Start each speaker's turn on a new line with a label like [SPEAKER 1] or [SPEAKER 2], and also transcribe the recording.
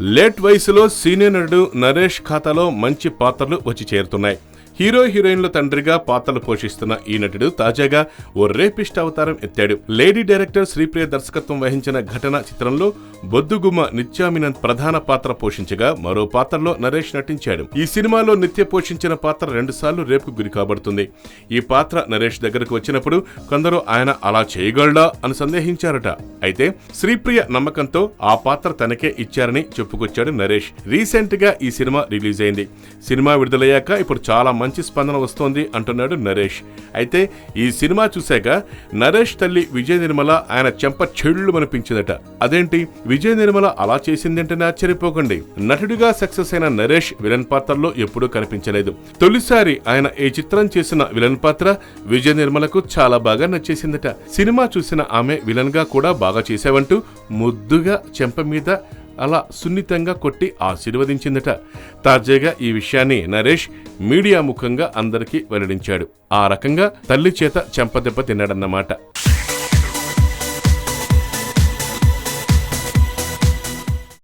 [SPEAKER 1] Late వయసులో senior నటుడు నరేష్ ఖాతాలో మంచి పాత్రలు వచ్చి చేరుతున్నాయి. హీరో హీరోయిన్ల తండ్రిగా పాత్రలు పోషిస్తున్న ఈ నటుడు తాజాగా ఓ రేపిస్ట్ అవతారం ఎత్తాడు. లేడీ డైరెక్టర్ శ్రీప్రియ దర్శకత్వం వహించిన ఘటన చిత్రంలో బొద్దుగుమ్మ నిత్యామినంద్ ప్రధాన పాత్ర పోషించగా మరో పాత్రలో నరేష్ నటించాడు. ఈ సినిమాలో నిత్య పోషించిన పాత్ర రెండుసార్లు రేపు గురి కాబడుతుంది. ఈ పాత్ర నరేష్ దగ్గరకు వచ్చినప్పుడు కొందరు ఆయన అలా చేయగలడా అని సందేహించారట. అయితే శ్రీప్రియ నమ్మకంతో ఆ పాత్ర తనకే ఇచ్చారని చెప్పుకొచ్చాడు నరేష్. రీసెంట్గా ఈ సినిమా రిలీజ్ అయింది సినిమా విడుదలయ్యాక ఇప్పుడు చాలా మంచి స్పందన వస్తోంది అంటున్నాడు నరేష్. అయితే ఈ సినిమా చూశాక నరేష్ తల్లి విజయ నిర్మల ఆయన చెంప చెళ్ళు అనిపించిందట అదేంటి? విజయ నిర్మల అలా చేసిందంటేనే ఆశ్చర్యపోకండి. నటుడిగా సక్సెస్ అయిన నరేష్ విలన్ పాత్రలో ఎప్పుడూ కనిపించలేదు. తొలిసారి ఆయన ఈ చిత్రం చేసిన విలన్ పాత్ర విజయ నిర్మలకు చాలా బాగా నచ్చేసిందట. సినిమా చూసిన ఆమె విలన్గా కూడా బాగా చేశావంటూ ముద్దుగా చెంప మీద అలా సున్నితంగా కొట్టి ఆశీర్వదించిందట. తాజాగా ఈ విషయాన్ని నరేష్ మీడియా ముఖంగా అందరికీ వెల్లడించాడు. ఆ రకంగా తల్లి చేత చెంపదెబ్బ తిన్నాడన్నమాట.